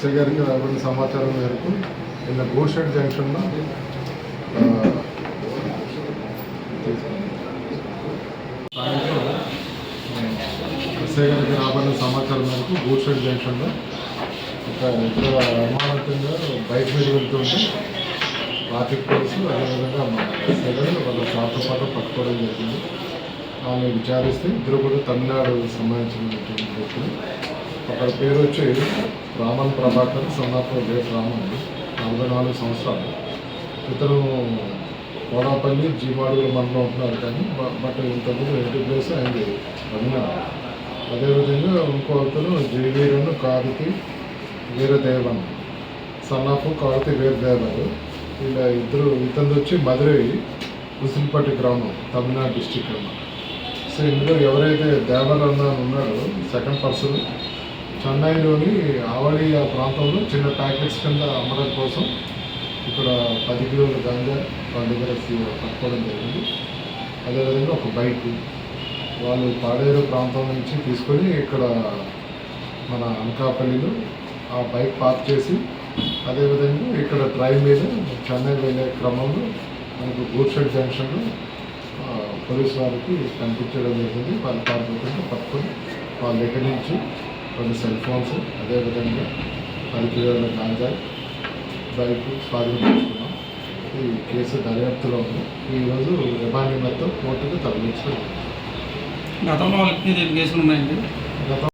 SI గారికి రాబడిన సమాచారం మేరకు నిన్న గోషెడ్ జంక్షన్లో సాయంత్రం ఎస్ఐ గారికి రాబడిన సమాచారం మేరకు గోషెడ్ జంక్షన్లో ఒక ఇద్దరు అనుమానంతంగా బైక్ మీద వెళ్తుంటే ట్రాఫిక్ పోలీసు అదేవిధంగా మా ఎస్ఐ గారు వాళ్ళ కార్తో పాటు పట్టుకోవడం జరిగింది. ఆమె విచారిస్తే ఇద్దరు కూడా తమిళనాడు సంబంధించిన వ్యక్తులు. ఒకరి పేరు వచ్చి రామన్ ప్రభాకర్ సున్నాపూర్ గేట్ రామన్ నలభై నాలుగు సంవత్సరాలు. ఇతను కోడాపల్లి జీవాడుగుల మండలం ఉంటున్నారు కానీ బట్ ఇంతకుముందు ఎయిటీ ప్లేస్ అయింది తమిళనాడు అదేవిధంగా ఇంకో అతను జయవీరను కారుతి వీరదేవన్. సన్నాఫ్ కారుతి వీరదేవన్. ఇలా ఇద్దరు ఇతను వచ్చి మధురై ఉసిల్పట్టి గ్రామం తమిళనాడు డిస్టిక్ అన్నమాట సో ఇందులో ఎవరైతే దేవర్ అన్న సెకండ్ పర్సన్ చెన్నైలోని ఆవళి ఆ ప్రాంతంలో చిన్న ప్యాకెట్స్ కింద అమ్మడం కోసం ఇక్కడ పది కిలోల గంజా వాళ్ళ దగ్గర సీ- పట్టుకోవడం జరిగింది. అదేవిధంగా ఒక బైక్ వాళ్ళు పాడేరు ప్రాంతం నుంచి తీసుకొని ఇక్కడ మన అనకాపల్లిలో ఆ బైక్ పార్క్ చేసి అదేవిధంగా ఇక్కడ డ్రైవ్ మీద చెన్నై వెళ్ళే క్రమంలో మనకు గూడ్షెడ్ జంక్షన్లో పోలీసు పోలీస్ వారికి కనిపించడం జరిగింది. వాళ్ళ పాల్గొకుండా పట్టుకొని వాళ్ళ దగ్గర నుంచి కొన్ని సెల్ ఫోన్స్ అదేవిధంగా పది కిలోల గాంజా బైక్ స్వాధీనం చేసుకున్నాం. ఈ కేసు దర్యాప్తులో ఉంది. ఈరోజు రిమాండ్ మొత్తం కోర్టుకు తరలించడం గతంలో కేసులు ఉన్నాయండి? గత